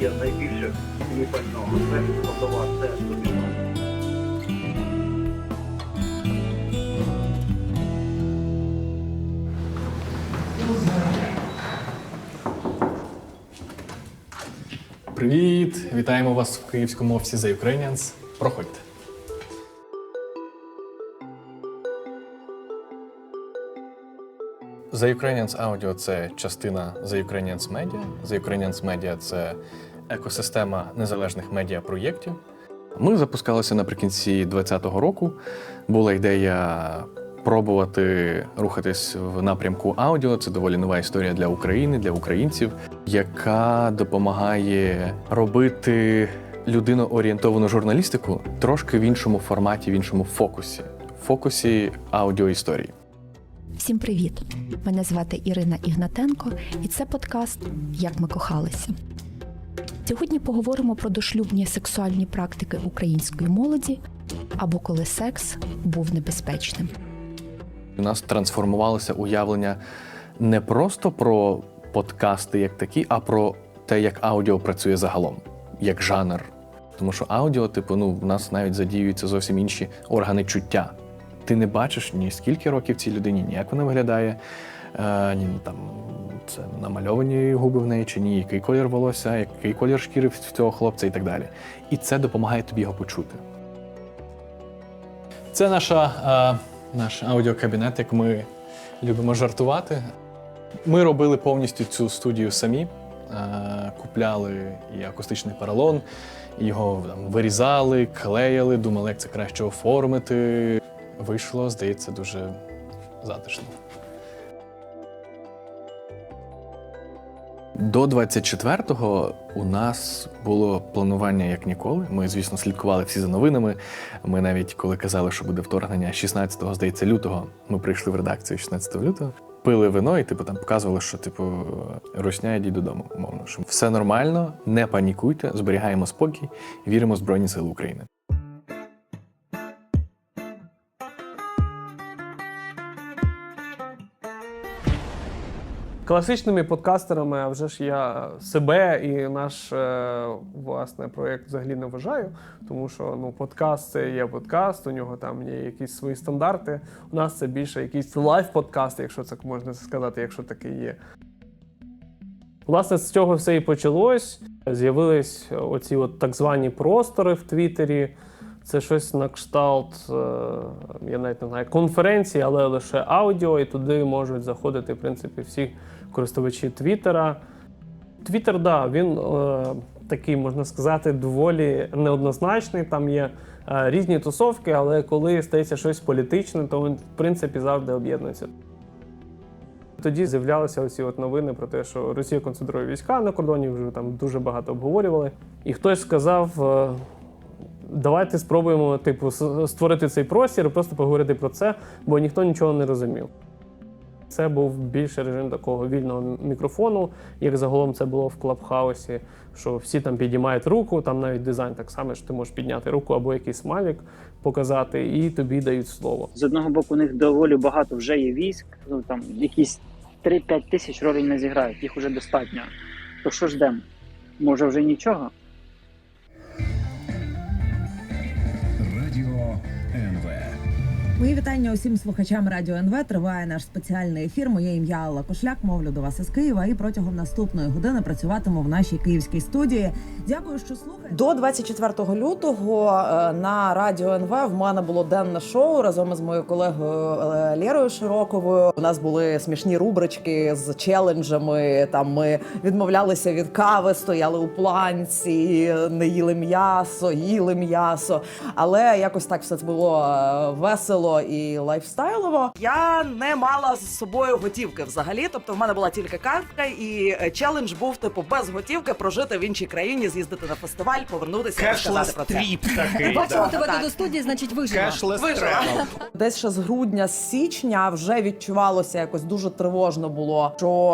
є найбільше унікального аспекту складова це суміжна. Привіт! Вітаємо вас в київському офісі The Ukrainians. Проходьте. The Ukrainians Audio – це частина The Ukrainians Media. The Ukrainians Media – це екосистема незалежних медіапроєктів. Ми запускалися наприкінці 2020 року. Була ідея пробувати рухатись в напрямку аудіо. Це доволі нова історія для України, для українців, яка допомагає робити людиноорієнтовану журналістику трошки в іншому форматі, в іншому фокусі фокусі аудіоісторії. Всім привіт! Мене звати Ірина Ігнатенко, і це подкаст Як ми кохалися. Сьогодні поговоримо про дошлюбні сексуальні практики української молоді або коли секс був небезпечним. У нас трансформувалося уявлення не просто про подкасти як такі, а про те, як аудіо працює загалом, як жанр. Тому що аудіо, типу, ну, в нас навіть задіюються зовсім інші органи чуття. Ти не бачиш ні скільки років цій людині, ні як вона виглядає, е, ні там це намальовані губи в неї чи ні, який колір волосся, який колір шкіри в цього хлопця і так далі. І це допомагає тобі його почути. Це наша, е, наш аудіокабінет, як ми любимо жартувати. Ми робили повністю цю студію самі. Е, купляли і акустичний поролон, його там, вирізали, клеїли, думали, як це краще оформити. Вийшло, здається, дуже затишно. До 24-го у нас було планування як ніколи. Ми, звісно, слідкували всі за новинами. Ми навіть коли казали, що буде вторгнення 16-го, здається, лютого, ми прийшли в редакцію 16 лютого, пили вино і типу там показували, що типу русня йдіть додому, умовно. Що все нормально, не панікуйте, зберігаємо спокій, віримо в Збройні Сили України. Класичними подкастерами, а вже ж я себе і наш е, власне проєкт взагалі не вважаю, тому що ну, подкаст це є подкаст, у нього там є якісь свої стандарти. У нас це більше якийсь лайв-подкаст, якщо це можна сказати, якщо такий є. Власне, з цього все і почалось. З'явились оці от так звані простори в Твіттері. Це щось на кшталт, е, я навіть не знаю, конференції, але лише аудіо, і туди можуть заходити, в принципі, всі користувачі Твіттера. Твіттер, да, він е, такий, можна сказати, доволі неоднозначний. Там є е, різні тусовки, але коли стається щось політичне, то він, в принципі, завжди об'єднується. Тоді з'являлися оці от новини про те, що Росія концентрує війська на кордоні, вже там дуже багато обговорювали. І хтось сказав: е, давайте спробуємо типу, створити цей простір просто поговорити про це, бо ніхто нічого не розумів. Це був більше режим такого вільного мікрофону, як загалом це було в Клабхаусі, що всі там підіймають руку, там навіть дизайн так само, що ти можеш підняти руку або якийсь смайлик показати, і тобі дають слово. з одного боку, у них доволі багато вже є військ. Ну там якісь 3-5 тисяч ролей не зіграють, їх уже достатньо. То що ждемо? Може вже нічого? Мої вітання усім слухачам Радіо НВ. Триває наш спеціальний ефір. Моє ім'я Алла Кошляк. Мовлю до вас із Києва. І протягом наступної години працюватиму в нашій київській студії. Дякую, що слухаєте. До 24 лютого е, на радіо НВ в мене було денне шоу разом із моєю колегою е, Лєрою Широковою. У нас були смішні рубрички з челенджами. Там ми відмовлялися від кави, стояли у планці, не їли м'ясо, їли м'ясо. Але якось так все це було е, весело і лайфстайлово. Я не мала з собою готівки взагалі. Тобто, в мене була тільки картка, і е, челендж був типу без готівки прожити в іншій країні, з'їздити на фестиваль, повернутися і розказати про це. такий. Бачила тебе Так. до студії, значить вижила. Кешлес Вижила. тревел. Десь ще з грудня, з січня вже відчувалося якось дуже тривожно було, що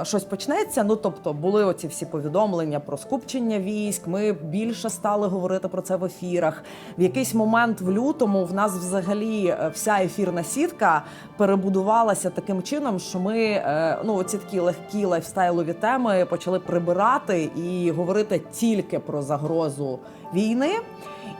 е, щось почнеться. Ну тобто були оці всі повідомлення про скупчення військ. Ми більше стали говорити про це в ефірах. В якийсь момент в лютому в нас взагалі е, вся ефірна сітка перебудувалася таким чином, що ми е, ну оці такі легкі лайфстайлові теми почали прибирати і говорити тільки про загрозу війни.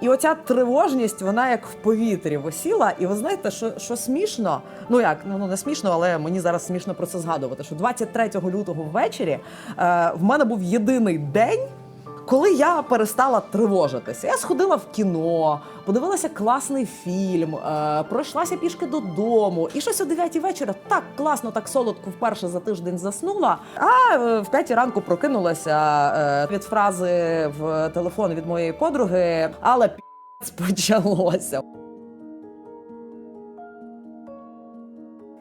І оця тривожність, вона як в повітрі висіла. І ви знаєте, що, що смішно? Ну як ну не смішно, але мені зараз смішно про це згадувати. Що 23 лютого ввечері е, в мене був єдиний день. Коли я перестала тривожитися, я сходила в кіно, подивилася класний фільм, е, пройшлася пішки додому, і щось о 9 вечора так класно, так солодко вперше за тиждень заснула. А е, в 5 ранку прокинулася е, від фрази в телефон від моєї подруги, але пі***ць почалося.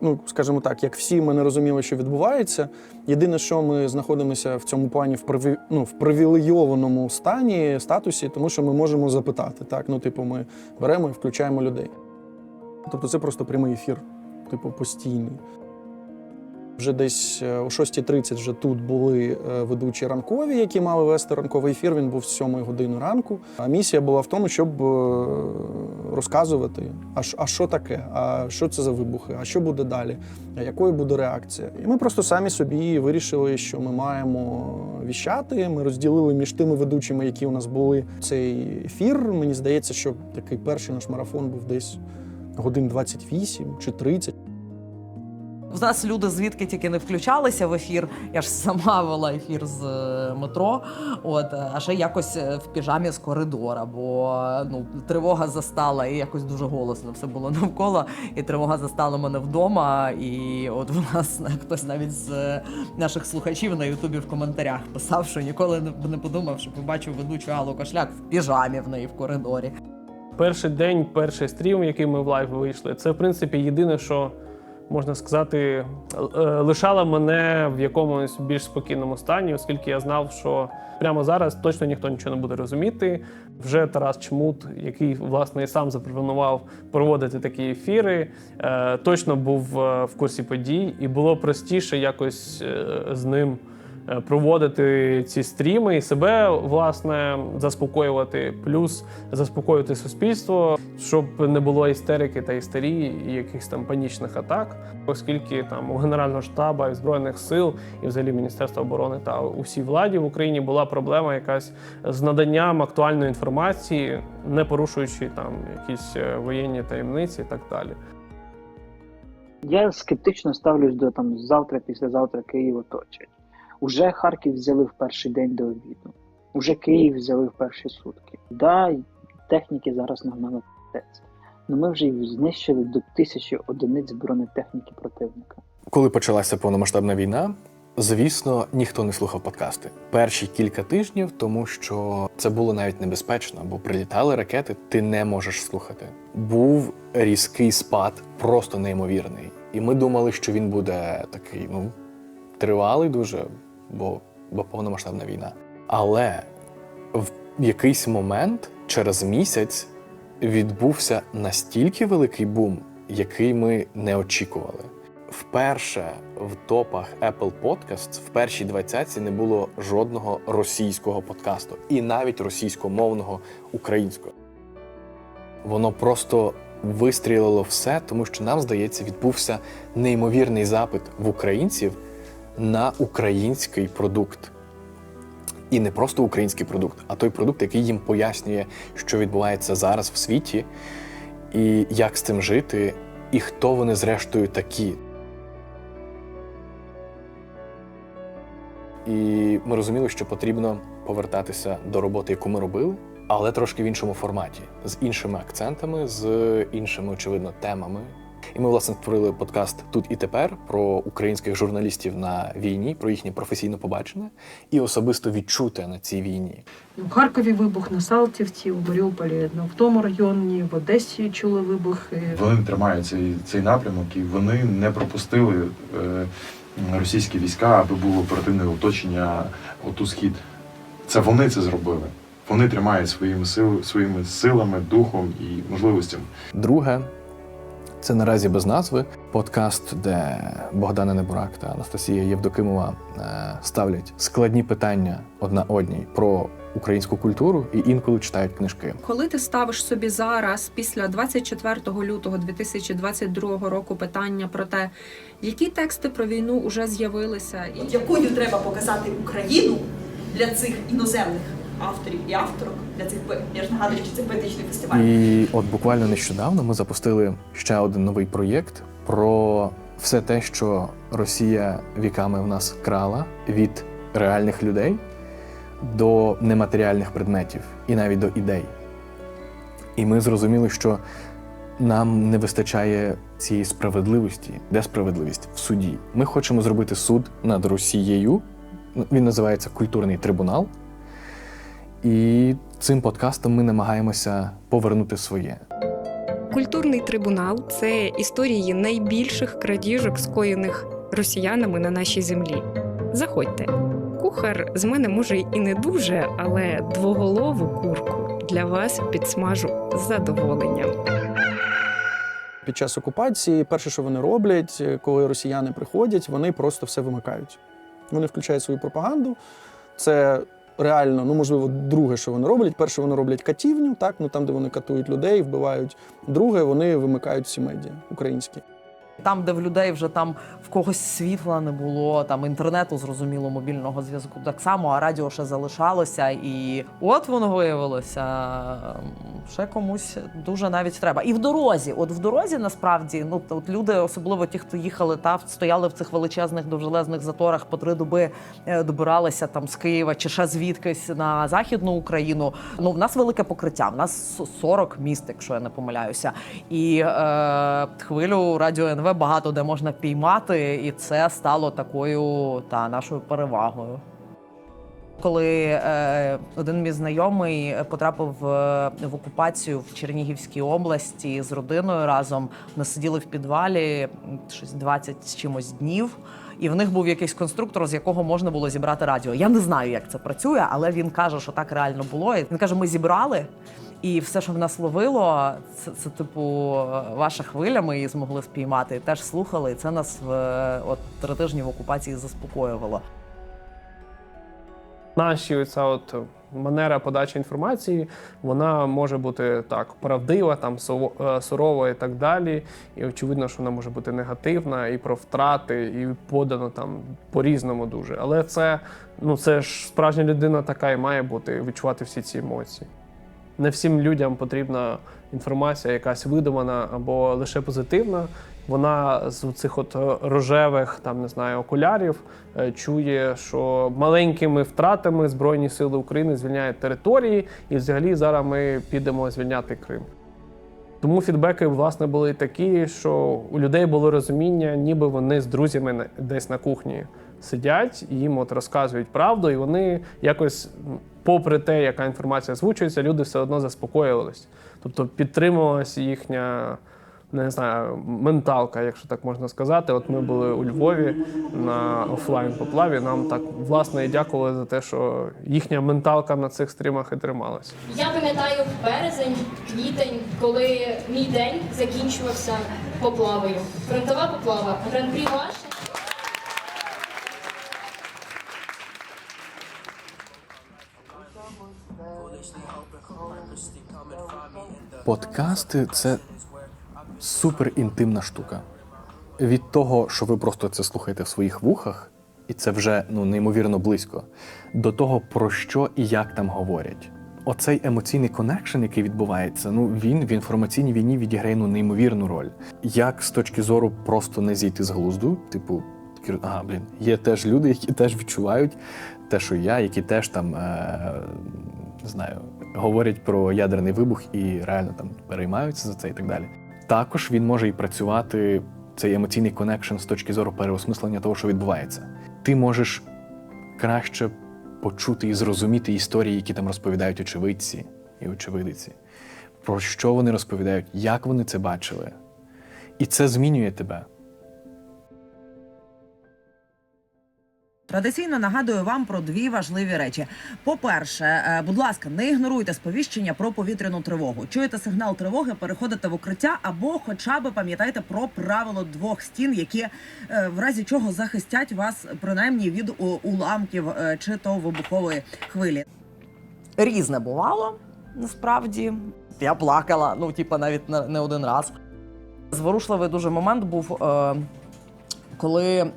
Ну, скажімо так, як всі ми не розуміли, що відбувається. Єдине, що ми знаходимося в цьому плані в приві... ну, в привілейованому стані, статусі, тому що ми можемо запитати. Так, ну, типу, ми беремо і включаємо людей. Тобто це просто прямий ефір, типу, постійний. Вже десь е, о 6.30 вже тут були е, ведучі ранкові, які мали вести ранковий ефір. Він був з 7 години ранку. А місія була в тому, щоб е, розказувати, а, а що таке, а що це за вибухи, а що буде далі, а якою буде реакція. І ми просто самі собі вирішили, що ми маємо віщати. Ми розділили між тими ведучими, які у нас були цей ефір. Мені здається, що такий перший наш марафон був десь годин 28 чи 30. В нас люди звідки тільки не включалися в ефір. Я ж сама вела ефір з е, метро. От е, а ще якось е, в піжамі з коридора, бо ну тривога застала і якось дуже голосно все було навколо. І тривога застала мене вдома. І от в нас хтось навіть з наших слухачів на Ютубі в коментарях писав, що ніколи не подумав, що побачив ведучу Аллу Кошляк в піжамі в неї в коридорі. Перший день, перший стрім, який ми в лайв вийшли, це в принципі єдине, що можна сказати, лишала мене в якомусь більш спокійному стані, оскільки я знав, що прямо зараз точно ніхто нічого не буде розуміти. Вже Тарас Чмут, який власне і сам запропонував проводити такі ефіри, е, точно був е, в курсі подій, і було простіше якось е, з ним е, проводити ці стріми і себе власне заспокоювати, плюс заспокоювати суспільство, щоб не було істерики та істерії і якихось там панічних атак, оскільки там у Генерального штабу і збройних сил і взагалі Міністерства оборони та усій владі в Україні була проблема якась з наданням актуальної інформації, не порушуючи там якісь е, воєнні таємниці і так далі. Я скептично ставлюсь до там завтра, післязавтра Київ оточать. Уже Харків взяли в перший день до обіду. Уже Київ взяли в перші сутки. Да, техніки зараз нагнали пець. Ну ми вже знищили до тисячі одиниць бронетехніки противника. Коли почалася повномасштабна війна, звісно, ніхто не слухав подкасти. Перші кілька тижнів, тому що це було навіть небезпечно, бо прилітали ракети, ти не можеш слухати. Був різкий спад, просто неймовірний. І ми думали, що він буде такий, ну, тривалий дуже, бо, бо повномасштабна війна. Але в якийсь момент, через місяць, відбувся настільки великий бум, який ми не очікували. Вперше в топах Apple Podcasts в першій двадцятці не було жодного російського подкасту, і навіть російськомовного українського. Воно просто вистрілило все, тому що нам здається, відбувся неймовірний запит в українців на український продукт. І не просто український продукт, а той продукт, який їм пояснює, що відбувається зараз в світі, і як з цим жити, і хто вони зрештою такі. І ми розуміли, що потрібно повертатися до роботи, яку ми робили, але трошки в іншому форматі, з іншими акцентами, з іншими, очевидно, темами. І ми, власне, створили подкаст Тут і тепер про українських журналістів на війні, про їхнє професійне побачення і особисто відчуте на цій війні. У Харкові вибух на Салтівці, у Маріуполі ну, в тому районі, в Одесі чули вибухи. Вони тримають цей, цей напрямок і вони не пропустили е, російські війська, аби було оперативне оточення оту схід. Це вони це зробили. Вони тримають своїми сил, своїми силами, духом і можливостями. Друге, це наразі без назви подкаст, де Богдана Небурак та Анастасія Євдокимова е, ставлять складні питання одна одній про українську культуру і інколи читають книжки. Коли ти ставиш собі зараз, після 24 лютого 2022 року, питання про те, які тексти про війну вже з'явилися, і Якою треба показати Україну для цих іноземних авторів і авторок для цих я ж нагадую, що це поетичний фестиваль. І от буквально нещодавно ми запустили ще один новий проєкт про все те, що Росія віками в нас крала від реальних людей до нематеріальних предметів і навіть до ідей. І ми зрозуміли, що нам не вистачає цієї справедливості. Де справедливість? В суді. Ми хочемо зробити суд над Росією. Він називається Культурний трибунал. І цим подкастом ми намагаємося повернути своє. культурний трибунал це історії найбільших крадіжок, скоєних росіянами на нашій землі. Заходьте. Кухар з мене може і не дуже, але двоголову курку для вас підсмажу з задоволенням. Під час окупації перше, що вони роблять, коли росіяни приходять, вони просто все вимикають. Вони включають свою пропаганду. Це реально, ну можливо, друге, що вони роблять. Перше, вони роблять катівню, так ну там, де вони катують людей, вбивають. Друге, вони вимикають всі медіа українські. Там, де в людей вже там в когось світла не було, там інтернету, зрозуміло, мобільного зв'язку так само, а радіо ще залишалося. І от воно виявилося. Ще комусь дуже навіть треба. І в дорозі, от в дорозі насправді, ну от люди, особливо ті, хто їхали та стояли в цих величезних довжелезних заторах по три доби, е, добиралися там з Києва чи ще звідкись на західну Україну. Ну в нас велике покриття. В нас 40 міст, якщо я не помиляюся. І е, хвилю радіо НВ багато де можна піймати, і це стало такою та нашою перевагою. Коли е, один мій знайомий потрапив в, в окупацію в Чернігівській області з родиною разом, ми сиділи в підвалі щось 20 з чимось днів. І в них був якийсь конструктор, з якого можна було зібрати радіо. Я не знаю, як це працює, але він каже, що так реально було. І Він каже: ми зібрали, і все, що в нас ловило, це, це типу ваша хвиля. Ми її змогли спіймати. Теж слухали. І це нас в от три тижні в окупації заспокоювало. Наші оця от манера подачі інформації, вона може бути так правдива, там е, сурова і так далі. І очевидно, що вона може бути негативна і про втрати, і подано там по-різному дуже. Але це ну це ж справжня людина така і має бути відчувати всі ці емоції. Не всім людям потрібна інформація, якась видумана або лише позитивна. Вона з цих от е, рожевих, там не знаю, окулярів е, чує, що маленькими втратами Збройні Сили України звільняють території, і взагалі зараз ми підемо звільняти Крим. Тому фідбеки, власне, були такі, що у людей було розуміння, ніби вони з друзями десь на кухні сидять їм от розказують правду, і вони якось, попри те, яка інформація озвучується, люди все одно заспокоювались. Тобто підтримувалася їхня. Не знаю, менталка, якщо так можна сказати. От ми були у Львові на офлайн поплаві. Нам так власне і дякували за те, що їхня менталка на цих стрімах і трималася. Я пам'ятаю березень, квітень, коли мій день закінчувався поплавою. Фронтова поплава, гран-прі ваше. Подкасти це супер інтимна штука. Від того, що ви просто це слухаєте в своїх вухах, і це вже ну неймовірно близько, до того, про що і як там говорять. Оцей емоційний коннекшн, який відбувається, ну він в інформаційній війні відіграє ну, неймовірну роль. Як з точки зору просто не зійти з глузду, типу, ага, блін, є теж люди, які теж відчувають те, що я, які теж там е- знаю, говорять про ядерний вибух і реально там переймаються за це і так далі. Також він може і працювати цей емоційний коннекшн з точки зору переосмислення того, що відбувається. Ти можеш краще почути і зрозуміти історії, які там розповідають очевидці і очевидиці, про що вони розповідають, як вони це бачили. І це змінює тебе. Традиційно нагадую вам про дві важливі речі. По-перше, е, будь ласка, не ігноруйте сповіщення про повітряну тривогу. Чуєте сигнал тривоги, переходите в укриття або, хоча б пам'ятайте про правило двох стін, які е, в разі чого захистять вас принаймні від уламків е, чи то вибухової хвилі. Різне бувало насправді. Я плакала, ну типа навіть не, один раз. Зворушливий дуже момент був. Е, коли е,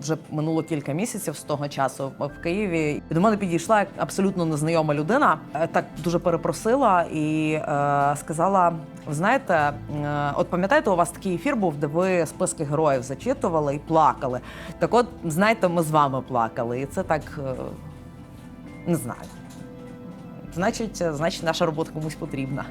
вже минуло кілька місяців з того часу в Києві, до мене підійшла абсолютно незнайома людина, е, так дуже перепросила і е, сказала: ви знаєте, от пам'ятаєте, у вас такий ефір був, де ви списки героїв зачитували і плакали. Так, от знаєте, ми з вами плакали, і це так не знаю. Значить, значить, наша робота комусь потрібна.